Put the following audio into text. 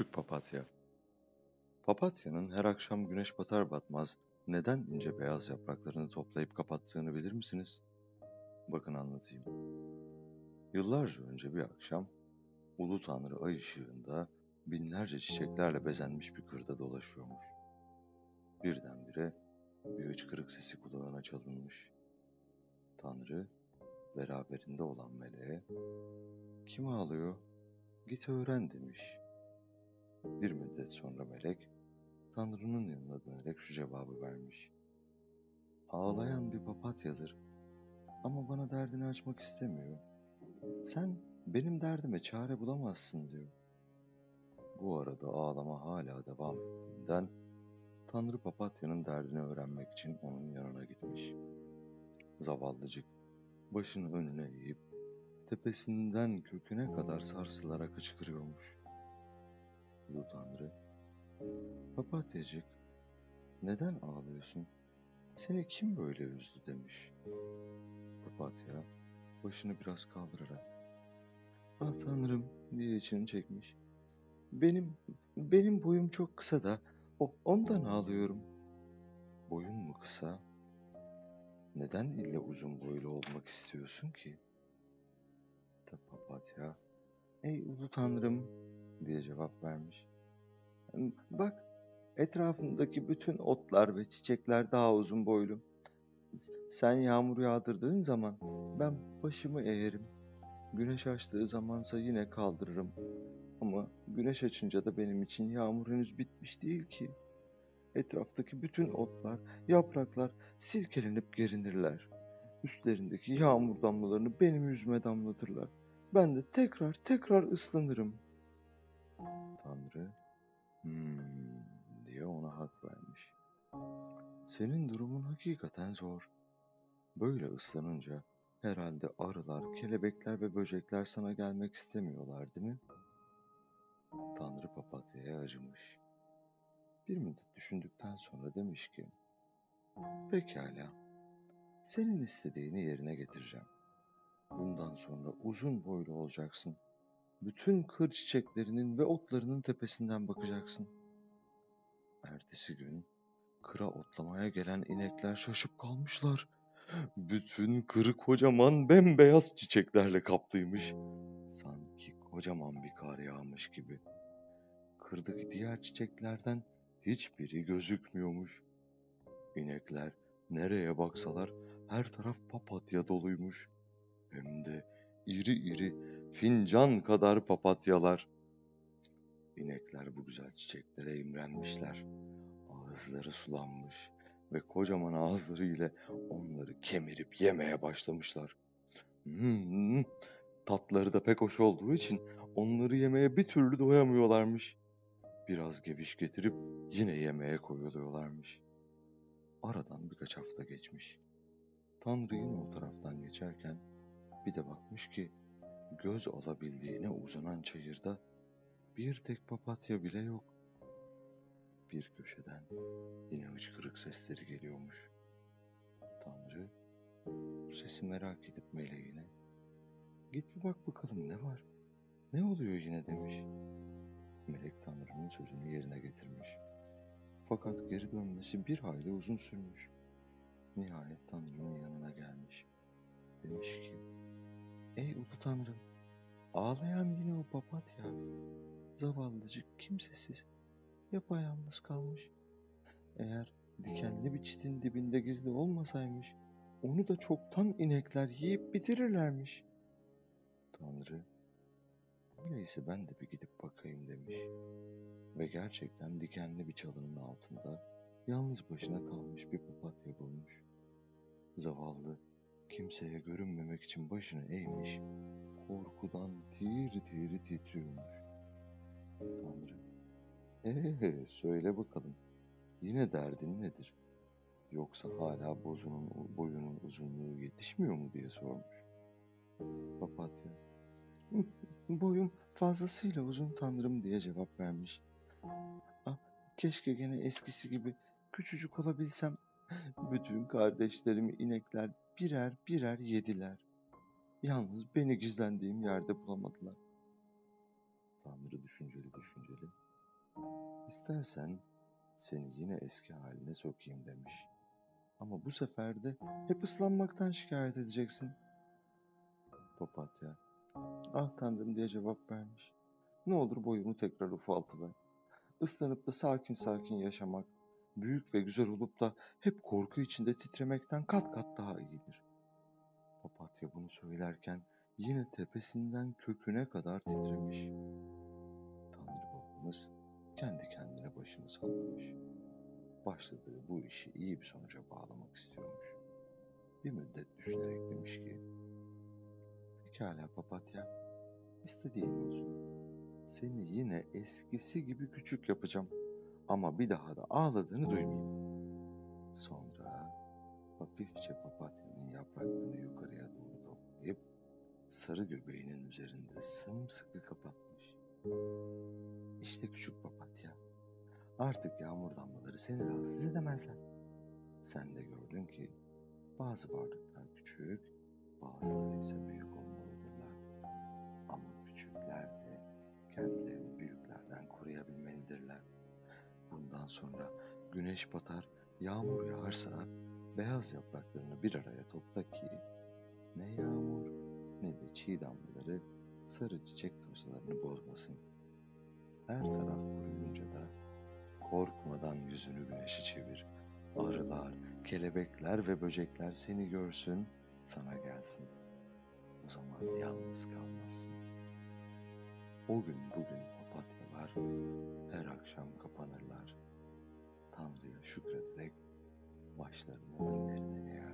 Küçük papatya. Papatyanın her akşam güneş batar batmaz neden ince beyaz yapraklarını toplayıp kapattığını bilir misiniz? Bakın anlatayım. Yıllarca önce bir akşam Ulu Tanrı ay ışığında binlerce çiçeklerle bezenmiş bir kırda dolaşıyormuş. Birdenbire bir hıçkırık sesi kulağına çalınmış. Tanrı beraberinde olan meleğe kim ağlıyor? Git öğren demiş. Bir müddet sonra melek Tanrı'nın yanına dönerek şu cevabı vermiş. Ağlayan bir papatyadır ama bana derdini açmak istemiyor. Sen benim derdime çare bulamazsın diyor. Bu arada ağlama hala devam ettiğinden Tanrı papatyanın derdini öğrenmek için onun yanına gitmiş. Zavallıcık başını önüne eğip tepesinden köküne kadar sarsılarak hıçkırıyormuş. Ulu Tanrı, papatyacık neden ağlıyorsun? Seni kim böyle üzdü demiş. Papatya başını biraz kaldırarak Ah Tanrım diye içini çekmiş. Benim benim boyum çok kısa da o, ondan ağlıyorum. Boyun mu kısa? Neden illa uzun boylu olmak istiyorsun ki? Da papatya, ey ulu tanrım diye cevap vermiş. Bak, etrafımdaki bütün otlar ve çiçekler daha uzun boylu. Sen yağmur yağdırdığın zaman ben başımı eğerim. Güneş açtığı zamansa yine kaldırırım. Ama güneş açınca da benim için yağmur henüz bitmiş değil ki. Etraftaki bütün otlar, yapraklar silkelenip gerinirler. Üstlerindeki yağmur damlalarını benim yüzüme damlatırlar. Ben de tekrar tekrar ıslanırım. Tanrı, hmm, diye ona hak vermiş. Senin durumun hakikaten zor. Böyle ıslanınca herhalde arılar, kelebekler ve böcekler sana gelmek istemiyorlar değil mi? Tanrı papatyaya acımış. Bir müddet düşündükten sonra demiş ki, Pekala, senin istediğini yerine getireceğim. Bundan sonra uzun boylu olacaksın. Bütün kır çiçeklerinin ve otlarının tepesinden bakacaksın. Ertesi gün kıra otlamaya gelen inekler şaşıp kalmışlar. Bütün kırı kocaman bembeyaz çiçeklerle kaplıymış. Sanki kocaman bir kar yağmış gibi. Kırdaki diğer çiçeklerden hiçbiri gözükmüyormuş. İnekler nereye baksalar her taraf papatya doluymuş. Hem de iri iri fincan kadar papatyalar. İnekler bu güzel çiçeklere imrenmişler. Ağızları sulanmış ve kocaman ağızları ile onları kemirip yemeye başlamışlar. Hmm, tatları da pek hoş olduğu için onları yemeye bir türlü doyamıyorlarmış. Biraz geviş getirip yine yemeğe koyuluyorlarmış. Aradan birkaç hafta geçmiş. Tanrı yine o taraftan geçerken bir de bakmış ki göz alabildiğine uzanan çayırda bir tek papatya bile yok. Bir köşeden yine hıçkırık sesleri geliyormuş. Tanrı bu sesi merak edip meleğine git bir bak bakalım ne var, ne oluyor yine demiş. Melek Tanrı'nın sözünü yerine getirmiş. Fakat geri dönmesi bir hayli uzun sürmüş. Nihayet Tanrı'nın yanına gelmiş. Demiş ki, Ey Ulu Tanrım, ağlayan yine o papatya. Zavallıcık kimsesiz, yapayalnız kalmış. Eğer dikenli bir çitin dibinde gizli olmasaymış, onu da çoktan inekler yiyip bitirirlermiş. Tanrı, öyleyse ben de bir gidip bakayım demiş. Ve gerçekten dikenli bir çalının altında yalnız başına kalmış bir papatya bulmuş. Zavallı kimseye görünmemek için başını eğmiş, korkudan tir tir titriyormuş. Tanrı, ee söyle bakalım, yine derdin nedir? Yoksa hala bozunun, boyunun uzunluğu yetişmiyor mu diye sormuş. Papatya, boyum fazlasıyla uzun tanrım diye cevap vermiş. Ah, keşke gene eskisi gibi küçücük olabilsem. Bütün kardeşlerimi inekler birer birer yediler. Yalnız beni gizlendiğim yerde bulamadılar. Tanrı düşünceli düşünceli. İstersen seni yine eski haline sokayım demiş. Ama bu sefer de hep ıslanmaktan şikayet edeceksin. Papatya, ah tanrım diye cevap vermiş. Ne olur boyumu tekrar ufaltıver. Islanıp da sakin sakin yaşamak, büyük ve güzel olup da hep korku içinde titremekten kat kat daha iyidir. Papatya bunu söylerken yine tepesinden köküne kadar titremiş. Tanrı babamız kendi kendine başını sallamış. Başladığı bu işi iyi bir sonuca bağlamak istiyormuş. Bir müddet düşünerek demiş ki, Pekala papatya, istediğin olsun. Seni yine eskisi gibi küçük yapacağım. Ama bir daha da ağladığını duymayayım. Sonra hafifçe papatyanın yapraklarını yukarıya doğru toplayıp sarı göbeğinin üzerinde sımsıkı kapatmış. İşte küçük papatya. Artık yağmur damlaları seni rahatsız edemezler. Sen de gördün ki bazı varlıklar küçük, bazıları ise büyük olmalıdırlar. Ama küçükler de kendilerini sonra güneş batar, yağmur yağarsa beyaz yapraklarını bir araya topla ki ne yağmur ne de çiğ damlaları sarı çiçek tozalarını bozmasın. Her taraf kuruyunca da korkmadan yüzünü güneşe çevir. Arılar, kelebekler ve böcekler seni görsün, sana gelsin. O zaman yalnız kalmazsın. O gün bugün papatyalar her akşam kapanırlar. Tanrı'ya şükrederek başlarını önlerine eğerler.